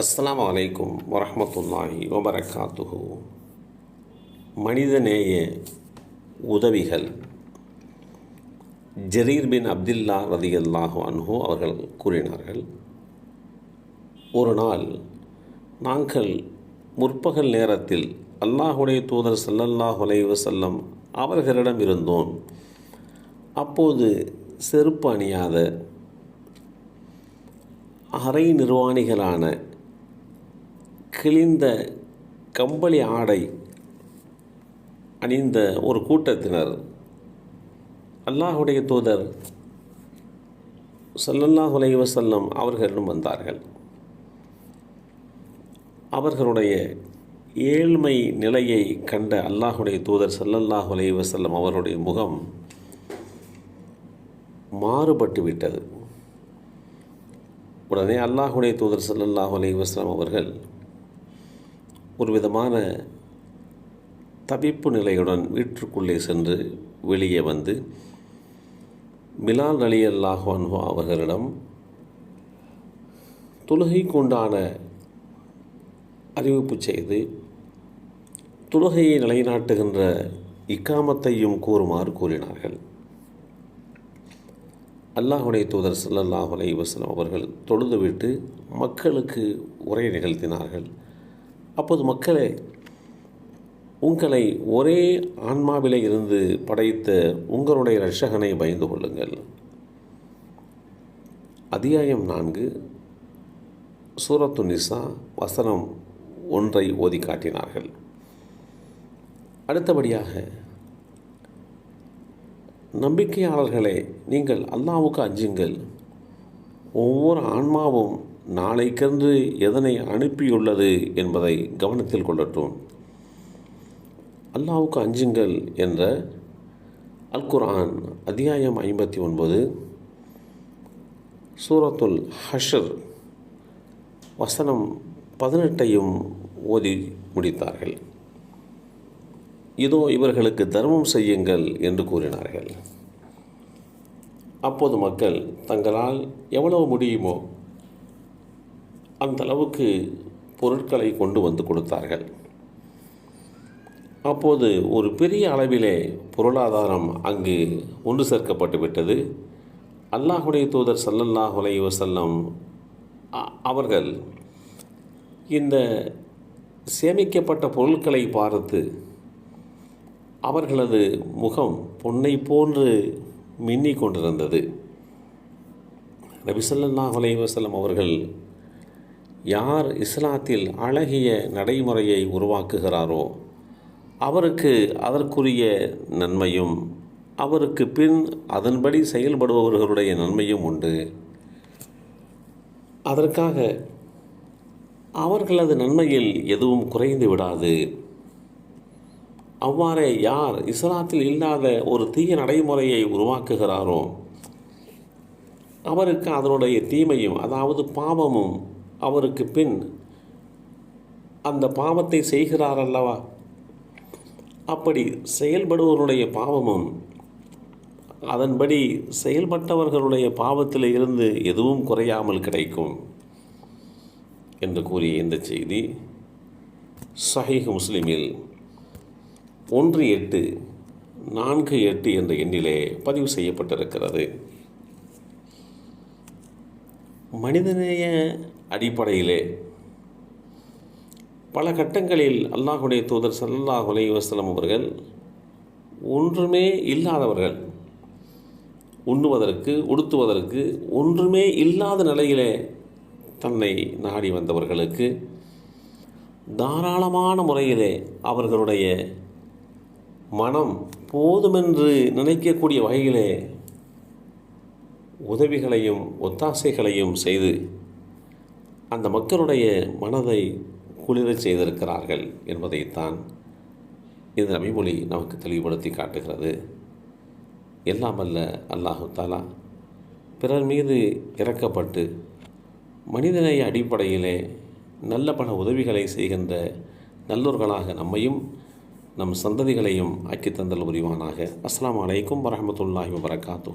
அஸ்லாம் அலைக்கும் வரமத்துல்லாஹி வபரகாத்துஹு. மனிதநேய உதவிகள். ஜரீர் பின் அப்துல்லா ரதியல்லாஹு அன்ஹு அவர்கள் கூறினார்கள் ஒரு நாள் நாங்கள் முற்பகல் நேரத்தில் அல்லாஹுடைய தூதர் ஸல்லல்லாஹு அலைஹி செல்லம் அவர்களிடம் இருந்தோம். அப்போது செருப்பு அணியாத அரை நிர்வாணிகளான கிழிந்த கம்பளி ஆடை அணிந்த ஒரு கூட்டத்தினர். அல்லாஹுடைய தூதர் சல்லல்லாஹ் அலைஹி வஸல்லம் அவர்களிடம் வந்தார்கள். அவர்களுடைய ஏழ்மை நிலையை கண்ட அல்லாஹுடைய தூதர் சல்லல்லாஹ் அலைஹி வஸல்லம் அவர்களுடைய முகம் மாறுபட்டு விட்டது. உடனே அல்லாஹுடைய தூதர் சல்லல்லாஹ் அலைஹி வஸல்லம் அவர்கள் ஒரு விதமான தவிப்பு நிலையுடன் வீட்டிற்குள்ளே சென்று வெளியே வந்து மிலால் அலி அல்லாஹு அவர்களிடம் தொழுகைக்குண்டான அறிவிப்பு செய்து தொழுகையை நிலைநாட்டுகின்ற இக்காமத்தையும் கூறுமாறு கூறினார்கள். அல்லாஹுடைய தூதர் ஸல்லல்லாஹு அலைஹி வஸல்லம் அவர்கள் தொழுதுவிட்டு மக்களுக்கு உரை நிகழ்த்தினார்கள். அப்போது மக்களே உங்களை ஒரே ஆன்மாவிலே இருந்து படைத்த உங்களுடைய ரஷகனை பயந்து கொள்ளுங்கள். அத்தியாயம் நான்கு சூரத்து நிசா வசனம் ஒன்றை ஓதி காட்டினார்கள். அடுத்தபடியாக நம்பிக்கையாளர்களே நீங்கள் அல்லாவுக்கு அஞ்சுங்கள். ஒவ்வொரு ஆன்மாவும் நாளைக்கென்று எதனை அனுப்பியுள்ளது என்பதை கவனத்தில் கொள்ளட்டும். அல்லாவுக்கு அஞ்சுங்கள் என்ற அல் குர்ஆன் அத்தியாயம் ஐம்பத்தி ஒன்பது சூரத்துல் ஹஷர் வசனம் பதினெட்டையும் ஓதி முடித்தார்கள். இதோ இவர்களுக்கு தர்மம் செய்யுங்கள் என்று கூறினார்கள். அப்போது மக்கள் தங்களால் எவ்வளவு முடியுமோ அந்த அளவுக்கு பொருட்களை கொண்டு வந்து கொடுத்தார்கள். அப்போது ஒரு பெரிய அளவிலே பொருளாதாரம் அங்கு ஒன்று சேர்க்கப்பட்டு விட்டது. அல்லாஹுடைய தூதர் சல்லல்லாஹ் செல்லம் அவர்கள் இந்த சேமிக்கப்பட்ட பொருட்களை பார்த்து அவர்களது முகம் பொன்னை போன்று மின்னி கொண்டிருந்தது. நபிசல்லாஹ் அலைவசல்லம் அவர்கள் யார் இஸ்லாத்தில் அழகிய நடைமுறையை உருவாக்குகிறாரோ அவருக்கு அதற்குரிய நன்மையும் அவருக்கு பின் அதன்படி செயல்படுபவர்களுடைய நன்மையும் உண்டு. அதற்காக அவர்களது நன்மையில் எதுவும் குறைந்து விடாது. அவ்வாறே யார் இஸ்லாத்தில் இல்லாத ஒரு தீய நடைமுறையை உருவாக்குகிறாரோ அவருக்கு அதனுடைய தீமையும் அதாவது பாவமும் அவருக்கு பின் அந்த பாவத்தை செய்கிறார் அல்லவா அப்படி செயல்படுவருடைய பாவமும் அதன்படி செயல்பட்டவர்களுடைய பாவத்தில் இருந்து எதுவும் குறையாமல் கிடைக்கும் என்று கூறிய இந்த செய்தி சஹீஹ் முஸ்லிமில் ஒன்று எட்டு நான்கு எட்டு என்ற எண்ணிலே பதிவு செய்யப்பட்டிருக்கிறது. மனிதநேய அடிப்படையிலே. பல கட்டங்களில் அல்லாஹுடைய தூதர் சல்லாஹ் அலை அவர்கள் ஒன்றுமே இல்லாதவர்கள் உண்ணுவதற்கு உடுத்துவதற்கு ஒன்றுமே இல்லாத நிலையிலே தன்னை நாடி வந்தவர்களுக்கு தாராளமான முறையிலே அவர்களுடைய மனம் போதுமென்று நினைக்கக்கூடிய வகையிலே உதவிகளையும் ஒத்தாசைகளையும் செய்து அந்த மக்களுடைய மனதை குளிரச் செய்திருக்கிறார்கள் என்பதைத்தான் இந்த நபிமொழி நமக்கு தெளிவுபடுத்தி காட்டுகிறது. எல்லாம் அல்ல அல்லாஹு தாலா பிறர் மீது இறக்கப்பட்டு மனிதநேய அடிப்படையிலே நல்ல பல உதவிகளை செய்கின்ற நல்லோர்களாக நம்மையும் நம் சந்ததிகளையும் ஆக்கி தந்தல் புரிவானாக. அஸ்லாம் வலைக்கும் வரமத்துல்லாஹி வபரகாத்து